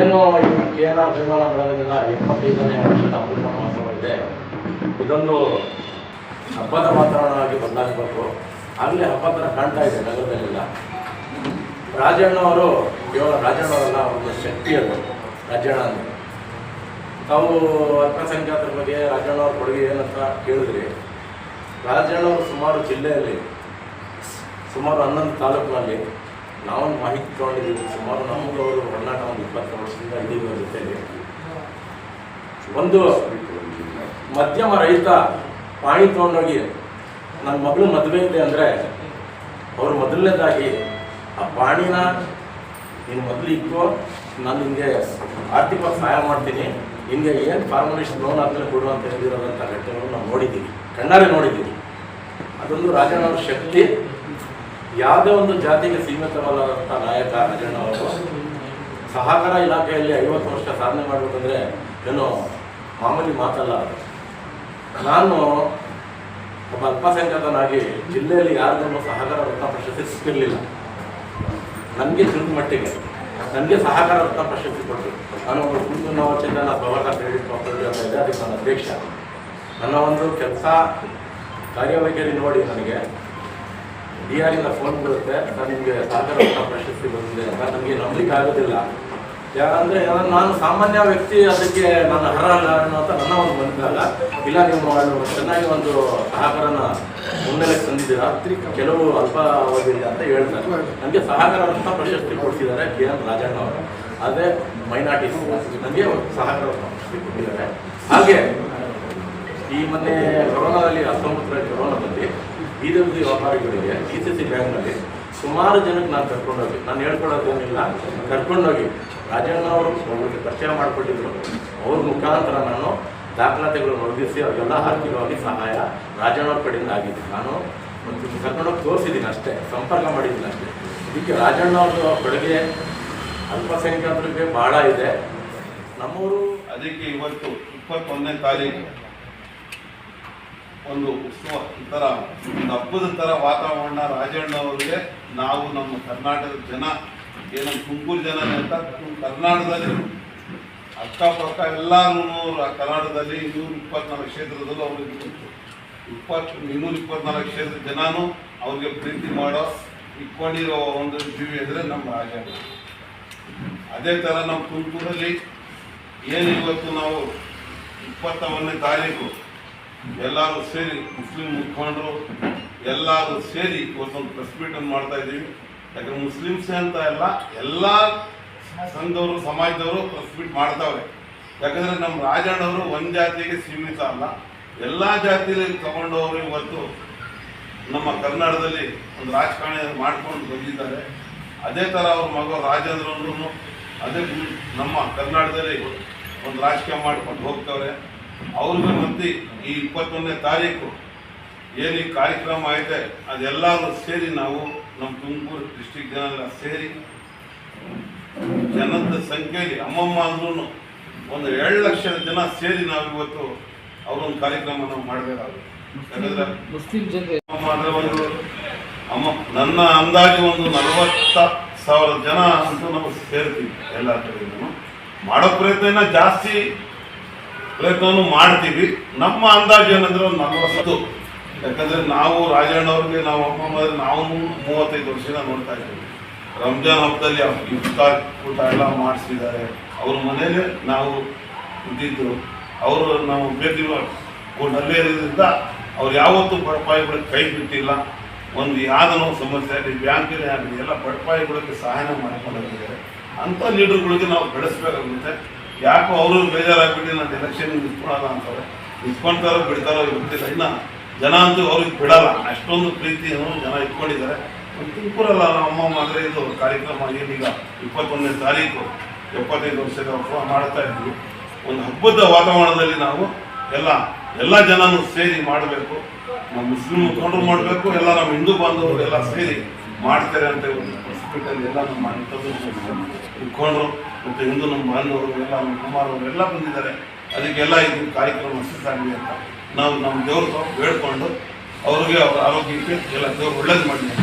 ಏನು ಕೇಂದ್ರ ಅಭಿಮಾನ ಬೆಳೆದಿಲ್ಲ ಇಪ್ಪತ್ತೈದನೇ ವರ್ಷದ ಅಮೃತ ಮಹೋತ್ಸವವಿದೆ ಇದೊಂದು ಹಬ್ಬದ ವಾತಾವರಣವಾಗಿ ಬದಲಾಗಬೇಕು ಆಗಲೇ ಹಬ್ಬದ ಕಾಣ್ತಾ ಇದೆ ನಗರದಲ್ಲೆಲ್ಲ. ರಾಜಣ್ಣವರು, ಕೇವಲ ರಾಜಣ್ಣವರಲ್ಲ, ಒಂದು ಶಕ್ತಿ ಅದು, ರಾಜಣ್ಣ ಅಂದರೆ ತಾವು ಅಲ್ಪಸಂಖ್ಯಾತರ ಬಗ್ಗೆ ರಾಜಣ್ಣ ಅವ್ರ ಕೊಡುಗೆ ಏನಂತ ಕೇಳಿದ್ರಿ? ರಾಜಣ್ಣವರು ಸುಮಾರು ಜಿಲ್ಲೆಯಲ್ಲಿ, ಸುಮಾರು ಹನ್ನೊಂದು ತಾಲೂಕಿನಲ್ಲಿ ನಾವೊಂದು ಮಾಹಿತಿ ತಗೊಂಡಿದ್ದೀವಿ ಸುಮಾರು ನಮಗೂ ಅವರು ಒಡನಾಟ ಒಂದು ಇಪ್ಪತ್ತು ವರ್ಷದಿಂದ ಇದ್ದೀವಿ ಅವ್ರ ಒಂದು ಮಧ್ಯಮ ರೈತ ಪಾಣಿ ತೊಗೊಂಡೋಗಿ ನನ್ನ ಮಗಳು ಮದುವೆ ಇದೆ ಅಂದರೆ ಅವರು ಮೊದಲನೇದಾಗಿ ಆ ಪಾಣಿನ ನೀನು ಮೊದಲು ಇಕ್ಕೋ ನಾನು ನಿಮಗೆ ಆರ್ಥಿಕ ಸಹಾಯ ಮಾಡ್ತೀನಿ. ನಿಮಗೆ ಏನು ಫಾರ್ಮುಲೇಷನ್ ಲೋನ್ ಆದಮೇಲೆ ಕೊಡು ಅಂತ ಹೇಳಿರೋದಂಥ ಘಟನೆಗಳು ನಾವು ನೋಡಿದ್ದೀವಿ. ಕಣ್ಣಾರೆ ನೋಡಿದ್ದೀವಿ. ಅದೊಂದು ರಾಜನವ್ರ ಶಕ್ತಿ. ಯಾವುದೇ ಒಂದು ಜಾತಿಗೆ ಸೀಮಿತವಲ್ಲದಂಥ ನಾಯಕ ಅವರು, ಸಹಕಾರ ಇಲಾಖೆಯಲ್ಲಿ ಐವತ್ತು ವರ್ಷ ಸಾಧನೆ ಮಾಡಬೇಕಂದ್ರೆ ಏನು ಮಾಮೂಲಿ ಮಾತಲ್ಲ ನಾನು ಒಬ್ಬ ಅಲ್ಪಸಂಖ್ಯಾತನಾಗಿ ಜಿಲ್ಲೆಯಲ್ಲಿ ಯಾರಿಗೂ ಸಹಕಾರ ರತ್ನ ಪ್ರಶಸ್ತಿ ಸಿಕ್ಕಿರಲಿಲ್ಲ. ನನಗೆ ತಿಳಿದ ಮಟ್ಟಿಗೆ, ನನಗೆ ಸಹಕಾರ ರತ್ನ ಪ್ರಶಸ್ತಿ ಕೊಟ್ಟರು ನಾನು ಒಬ್ಬ ಕುಂದು ನವಚಂದನ ಪ್ರವಾಸ ಕ್ರೆಡಿಟ್ ಕಾಪರೇಟಿವ್ ಅಂತ ಇದೆ ಅದಕ್ಕೆ ನನ್ನ ಅಧ್ಯಕ್ಷ. ನನ್ನ ಒಂದು ಕೆಲಸ ಕಾರ್ಯವೈಖರಿ ನೋಡಿ ನನಗೆ. ಡಿ ಆರಿಂದ ಫೋನ್ ಬರುತ್ತೆ. ಸರ್, ನಿಮಗೆ ರತ್ನ ಪ್ರಶಸ್ತಿ ಬಂದಿದೆ. ಅಂತ ನನಗೆ ನಂಬಲಿಕ್ಕೆ ಆಗೋದಿಲ್ಲ ಯಾಕಂದರೆ ನಾನು ಸಾಮಾನ್ಯ ವ್ಯಕ್ತಿ, ಅದಕ್ಕೆ ನಾನು ಅರ್ಹ ಅಲ್ಲ ಅನ್ನೋಂಥ ನನ್ನ ಒಂದು ಬಂದಾಗ ಇಲ್ಲ, ನೀವು ಚೆನ್ನಾಗಿ ಒಂದು ಸಹಕಾರನ ಮುನ್ನೆಲೆಗೆ ತಂದಿದ್ದೀರಾ. ಕೆಲವು ಅಲ್ಪ ಅವಧಿಯಲ್ಲಿ ಅಂತ ಹೇಳ್ತಾರೆ. ನನಗೆ ಸಹಕಾರ ಅಂತ ಪ್ರಶಸ್ತಿ ಕೊಡ್ತಿದ್ದಾರೆ ಕೆ ಎನ್ ರಾಜಣ್ಣ ಅವರು. ಅದೇ ಮೈನಾರಿಟೀಸ್ ನನಗೆ ಸಹಕಾರ ಪ್ರಶಸ್ತಿ ಕೊಟ್ಟಿದ್ದಾರೆ. ಹಾಗೆ, ಈ ಮೊನ್ನೆ ಕೊರೋನಾದಲ್ಲಿ ಹತ್ತೊಂಬತ್ತರ ಕೊರೋನಾದಲ್ಲಿ ಬೀದಿ ಬೀದಿ ವ್ಯಾಪಾರಿಗಳಿಗೆ ಡಿ ಸಿ ಸಿ ಬ್ಯಾಂಕ್ನಲ್ಲಿ ಸುಮಾರು ಜನಕ್ಕೆ ನಾನು ಕರ್ಕೊಂಡೋಗಿ ನಾನು ಹೇಳ್ಕೊಳ್ಳೋದೇನಿಲ್ಲ ಕರ್ಕೊಂಡೋಗಿ ರಾಜಣ್ಣ ಅವರು ಒಬ್ಬರಿಗೆ ಪರಿಚಯ ಮಾಡಿಕೊಟ್ಟಿದ್ರು. ಅವ್ರ ಮುಖಾಂತರ ನಾನು ದಾಖಲಾತಿಗಳು ಒದಗಿಸಿ, ಅವ್ರಿಗೆಲ್ಲ ಆರ್ಥಿಕವಾಗಿ ಸಹಾಯ ರಾಜಣ್ಣವ್ರ ಕಡೆಯಿಂದ ಆಗಿದೆ. ನಾನು ಒಂದು ಕರ್ಕೊಂಡೋಗಿ ತೋರಿಸಿದ್ದೀನಿ ಅಷ್ಟೇ, ಸಂಪರ್ಕ ಮಾಡಿದ್ದೀನಿ ಅಷ್ಟೇ. ಇದಕ್ಕೆ ರಾಜಣ್ಣ ಅವ್ರ ಕೊಡುಗೆ ಅಲ್ಪಸಂಖ್ಯಾತರಿಗೆ ಭಾಳ ಇದೆ. ನಮ್ಮೂರು ಅದಕ್ಕೆ ಇವತ್ತು ಇಪ್ಪತ್ತೊಂದನೇ ತಾರೀಕು. ಒಂದು ಉತ್ಸವ, ಒಂಥರ ಥರ ಒಂದು ಹಬ್ಬದ ಥರ ವಾತಾವರಣ. ರಾಜಣ್ಣ ಅವರಿಗೆ ನಾವು ನಮ್ಮ ಕರ್ನಾಟಕದ ಜನ, ಏನು ತುಮಕೂರು ಜನ ಅಂತ ಕರ್ನಾಟಕದಲ್ಲಿ ಅಕ್ಕಪಕ್ಕ ಎಲ್ಲರೂ ಕರ್ನಾಟಕದಲ್ಲಿ ಇನ್ನೂರ ಇಪ್ಪತ್ನಾಲ್ಕು ಕ್ಷೇತ್ರದಲ್ಲೂ ಅವ್ರಿಗೆ ಗೊತ್ತು. ಇಪ್ಪತ್ತು, ಇನ್ನೂರ ಇಪ್ಪತ್ನಾಲ್ಕು ಕ್ಷೇತ್ರದ ಜನನೂ ಅವ್ರಿಗೆ ಪ್ರೀತಿ ಮಾಡೋ, ಇಟ್ಕೊಂಡಿರೋ ಒಂದು ಜೀವಿ ಅಂದರೆ ನಮ್ಮ ರಾಜಣ್ಣ. ಅದೇ ಥರ ನಮ್ಮ ತುಮಕೂರಲ್ಲಿ ಏನು ಇವತ್ತು ನಾವು ಇಪ್ಪತ್ತ ಒಂದನೇ ತಾರೀಕು ಎಲ್ಲರೂ ಸೇರಿ ಮುಸ್ಲಿಂ ಮುಖಂಡರು ಎಲ್ಲರೂ ಸೇರಿ ಇವತ್ತೊಂದು ಪ್ರೆಸ್ ಮೀಟನ್ನು ಮಾಡ್ತಾ ಇದ್ದೀವಿ. ಯಾಕಂದ್ರೆ ಮುಸ್ಲಿಮ್ಸೇ ಅಂತ ಎಲ್ಲ ಎಲ್ಲ ಸಂಘದವರು, ಸಮಾಜದವರು ಪ್ರೆಸ್ ಮೀಟ್ ಮಾಡ್ತಾವ್ರೆ. ಯಾಕಂದ್ರೆ ನಮ್ಮ ರಾಜಣ್ಣವರು ಒಂದು ಜಾತಿಗೆ ಸೀಮಿತ ಅಲ್ಲ. ಎಲ್ಲ ಜಾತಿಯಲ್ಲಿ ತಗೊಂಡವರು ಇವತ್ತು ನಮ್ಮ ಕರ್ನಾಟಕದಲ್ಲಿ ಒಂದು ರಾಜಕಾರಣ ಮಾಡ್ಕೊಂಡು ಬಂದಿದ್ದಾರೆ. ಅದೇ ಥರ ಅವ್ರ ಮಗ ರಾಜೇಂದ್ರ ಅದೇ ನಮ್ಮ ಕರ್ನಾಟಕದಲ್ಲಿ ಒಂದು ರಾಜಕೀಯ ಮಾಡ್ಕೊಂಡು ಹೋಗ್ತವ್ರೆ. ಅವ್ರಿಗೂ ಮತ್ತೆ ಈ ಇಪ್ಪತ್ತೊಂದನೇ ತಾರೀಕು ಏನು ಈ ಕಾರ್ಯಕ್ರಮ ಐತೆ ಅದೆಲ್ಲರೂ ಸೇರಿ ನಾವು ನಮ್ಮ ತುಮಕೂರು ಡಿಸ್ಟಿಕ್ ಜನ ಎಲ್ಲ ಸೇರಿ ಜನದ ಸಂಖ್ಯೆಯಲ್ಲಿ ಅಮ್ಮಮ್ಮ ಅಂದ್ರೂ ಒಂದು ಎರಡು ಲಕ್ಷ ಜನ ಸೇರಿ ನಾವು ಇವತ್ತು ಅವರೊಂದು ಕಾರ್ಯಕ್ರಮ ನಾವು ಮಾಡಬೇಕಾಗುತ್ತೆ. ಯಾಕಂದ್ರೆ ಮುಸ್ಲಿಂ ಒಂದು ಅಮ್ಮ ನನ್ನ ಅಂದಾಜು ಒಂದು ನಲವತ್ತ ಸಾವಿರ ಜನ ಅಂತೂ ನಾವು ಸೇರ್ತೀವಿ ಎಲ್ಲ ಕಡೆಯಿಂದನು. ಮಾಡೋ ಪ್ರಯತ್ನ ಜಾಸ್ತಿ ಪ್ರಯತ್ನವನ್ನು ಮಾಡ್ತೀವಿ. ನಮ್ಮ ಅಂದಾಜು ಏನಂದ್ರೆ ಒಂದು ನಲವತ್ತು. ಯಾಕಂದ್ರೆ ನಾವು ರಾಜಣ್ಣ ಅವ್ರಿಗೆ ನಾವು ಅಮ್ಮ ನಾವು ಮೂವತ್ತೈದು ವರ್ಷದಿಂದ ನೋಡ್ತಾ ಇದ್ದೀವಿ. ರಂಜಾನ್ ಹಬ್ಬದಲ್ಲಿ ಇಫ್ತಾರ್ ಊಟ ಎಲ್ಲ ಮಾಡಿಸಿದ್ದಾರೆ. ಅವ್ರ ಮನೇಲೆ ನಾವು ಇದ್ದಿದ್ದು ಅವರು ನಾವು ಭೇಟಿ ಅಲ್ಲೇ ಇರೋದ್ರಿಂದ ಅವ್ರು ಯಾವತ್ತೂ ಬಡಪಾಯಿಗಳಿಗೆ ಕೈ ಬಿಟ್ಟಿಲ್ಲ. ಒಂದು ಯಾವ್ದೋ ಸಮಸ್ಯೆ ಆಗಲಿ ಬ್ಯಾಂಕಿನ ಆಗಲಿ, ಎಲ್ಲ ಬಡಪಾಯಿಗಳಿಗೆ ಸಹಾಯ ಮಾಡಿಕೊಂಡಿದ್ದಾರೆ. ಅಂಥ ಲೀಡರ್ಗಳಿಗೆ ನಾವು ಬೆಳೆಸ್ಬೇಕಾಗುತ್ತೆ. ಯಾಕೋ ಅವರು ಬೇಜಾರಾಗ್ಬಿಟ್ಟು ನಾನು ಎಲೆಕ್ಷನ್ ನಿಂತ್ಕೊಳ್ಳೋಣ ಅಂತಾರೆ ನಿಂತ್ಕೊಂತಾರೋ ಬಿಡ್ತಾರೋ ಗೊತ್ತಿಲ್ಲ. ಇನ್ನು ಜನ ಅಂತೂ ಅವ್ರಿಗೆ ಬಿಡಲ್ಲ. ಅಷ್ಟೊಂದು ಪ್ರೀತಿಯನ್ನು ಜನ ಇಟ್ಕೊಂಡಿದ್ದಾರೆ. ತುಮಕೂರಲ್ಲ ನಮ್ಮ ಅಂದರೆ ಇದು ಕಾರ್ಯಕ್ರಮ ಏನೀಗ ಇಪ್ಪತ್ತೊಂದನೇ ತಾರೀಕು, ಎಪ್ಪತ್ತೈದು ವರ್ಷದ ಹಬ್ಬ ಮಾಡ್ತಾ ಇದ್ವಿ. ಒಂದು ಹಬ್ಬದ ವಾತಾವರಣದಲ್ಲಿ ನಾವು ಎಲ್ಲ ಎಲ್ಲ ಜನನೂ ಸೇರಿ ಮಾಡಬೇಕು. ನಮ್ಮ ಮುಸ್ಲಿಂ ಮುಖಂಡರು ಮಾಡಬೇಕು, ಎಲ್ಲ ನಮ್ಮ ಹಿಂದೂ ಬಾಂಧವರು ಎಲ್ಲ ಸೇರಿ. ಮಾಡ್ತಾರೆ ಅಂತ ಒಂದು ಎಲ್ಲ ನಮ್ಮ ಇಟ್ಕೊಂಡ್ರು ಮತ್ತು ಹಿಂದೂ ನಮ್ಮ ಬಾಂಧವರು ಎಲ್ಲ ನಮ್ಮ ಕುಮಾರವರು ಎಲ್ಲ ಬಂದಿದ್ದಾರೆ. ಅದಕ್ಕೆಲ್ಲ ಇದು ಕಾರ್ಯಕ್ರಮ ಯಶಸ್ಸಾಗಲಿ ಅಂತ ನಾವು ನಮ್ಮ ದೇವ್ರ ಬೇಡ್ಕೊಂಡು ಅವ್ರಿಗೆ ಅವ್ರ ಆರೋಗ್ಯಕ್ಕೆ ಎಲ್ಲ ದೇವ್ರು ಒಳ್ಳೇದು ಮಾಡಲಿ ಅಂತ